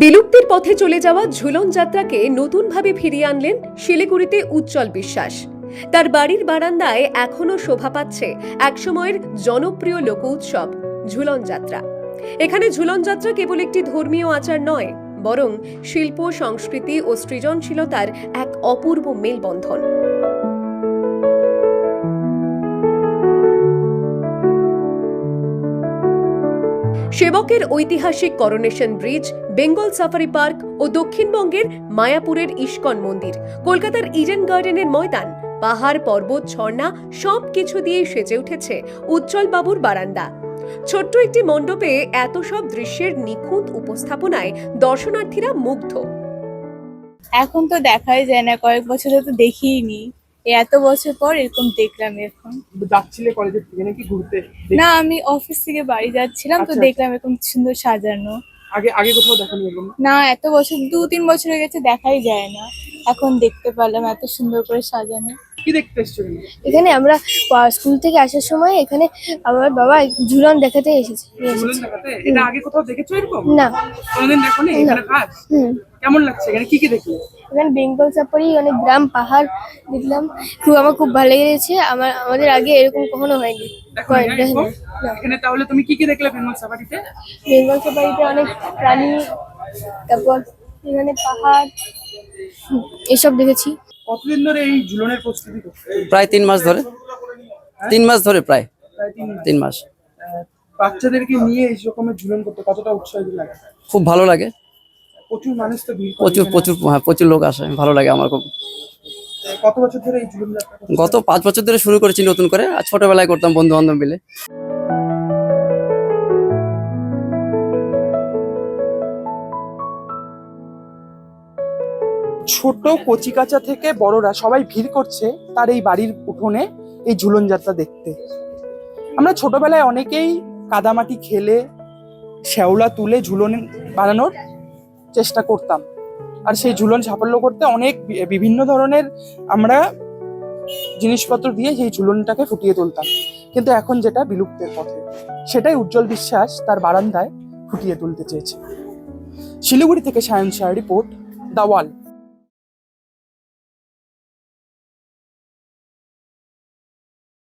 বিলুপ্তির পথে চলে যাওয়া ঝুলন যাত্রাকে নতুনভাবে ফিরিয়ে আনলেন শিলিগুড়িতে উজ্জ্বল বিশ্বাস। তার বাড়ির বারান্দায় এখনও শোভা পাচ্ছে একসময়ের জনপ্রিয় লোক উৎসব, ঝুলন যাত্রা। এখানে ঝুলন যাত্রা কেবল একটি ধর্মীয় আচার নয়, বরং শিল্প, সংস্কৃতি ও সৃজনশীলতার এক অপূর্ব মেলবন্ধন। সেবকের ঐতিহাসিক coronation bridge Bengal safari park ও দক্ষিণবঙ্গের মায়াপুরের ইস্কন মন্দির, কলকাতার ইডেন গার্ডেনের ময়দান, পাহাড়, পর্বত, ঝর্ণা সব কিছু দিয়েই সেজে উঠেছে উজ্জ্বল বাবুর বারান্দা। ছোট্ট একটি মণ্ডপে এত সব দৃশ্যের নিখুঁত উপস্থাপনায় দর্শনার্থীরা মুগ্ধ। এখন তো দেখাই যায় না, কয়েক বছর তো দেখিই নি। এই এত বছর পর এরকম দেখলাম এখন যাচ্ছিলে কলেজের থেকে নাকি ঘুরতে? না আমি অফিস থেকে বাড়ি যাচ্ছিলাম তো আচ্ছা। দেখলাম এরকম সুন্দর সাজানো। আগে আগে কোথাও দেখানি এরকম না এত বছর দু তিন বছর হয়ে গেছে দেখাই যায় না। এখন দেখতে পারলাম এত সুন্দর করে সাজানো। কি দেখতে এসছো এখানে? আমরা স্কুল থেকে আসার সময় এখানে আমার বাবা ঝুলন দেখাতে এসেছে। নিয়ে দেখাতে? এটা আগে কোথাও দেখেছ এরকম? না। কোনোদিন এখানে কাজ কেমন লাগছে এখানে? কি কি দেখলে? এখানে বেঙ্গল সাফারি অনেক গ্রাম পাহাড় দেখলাম। খুব আমার খুব ভালো লেগেছে। আমার আমাদের আগে এরকম কখনো হয়নি। হয়-। এখানে তাহলে তুমি কি কি দেখলে ফেমাস সাফারিতে বেঙ্গল সাফারিতে অনেক প্রাণী তারপর এখানে পাহাড় এসব দেখেছি। কতদিন ধরে এই ঝুলনের প্রস্তুতি প্রায় তিন মাস ধরে। তিন মাস ধরে প্রায়। তিন মাস। বাচ্চাদেরকে নিয়ে এই রকমের ঝুলন করতে কতটা উৎসাহী লাগে? খুব ভালো লাগে। প্রচুর মানুষ তো ভিড় প্রচুর প্রচুর হ্যাঁ প্রচুর লোক আসে। ভালো লাগে আমার খুব। কত বছর ধরে এই ঝুলন গত পাঁচ বছর ধরে শুরু করেছি নতুন করে। আর ছোটবেলায় করতাম বন্ধু বান্ধব মিলে। ছোট কচিকাচা থেকে বড়রা সবাই ভিড় করছে তার এই বাড়ির উঠোনে এই ঝুলন যাত্রা দেখতে। আমরা ছোটবেলায় অনেকেই কাদামাটি খেলে, শ্যাওলা তুলে ঝুলন বানানোর চেষ্টা করতাম। আর সেই ঝুলন সাফল্য করতে অনেক বিভিন্ন ধরনের আমরা জিনিসপত্র দিয়ে সেই ঝুলনটাকে ফুটিয়ে তুলতাম। কিন্তু এখন যেটা বিলুপ্তের পথে, সেটাই উজ্জ্বল বিশ্বাস তার বারান্দায় ফুটিয়ে তুলতে চেয়েছে। শিলিগুড়ি থেকে সায়ন শাহ, রিপোর্ট, দাওয়াল।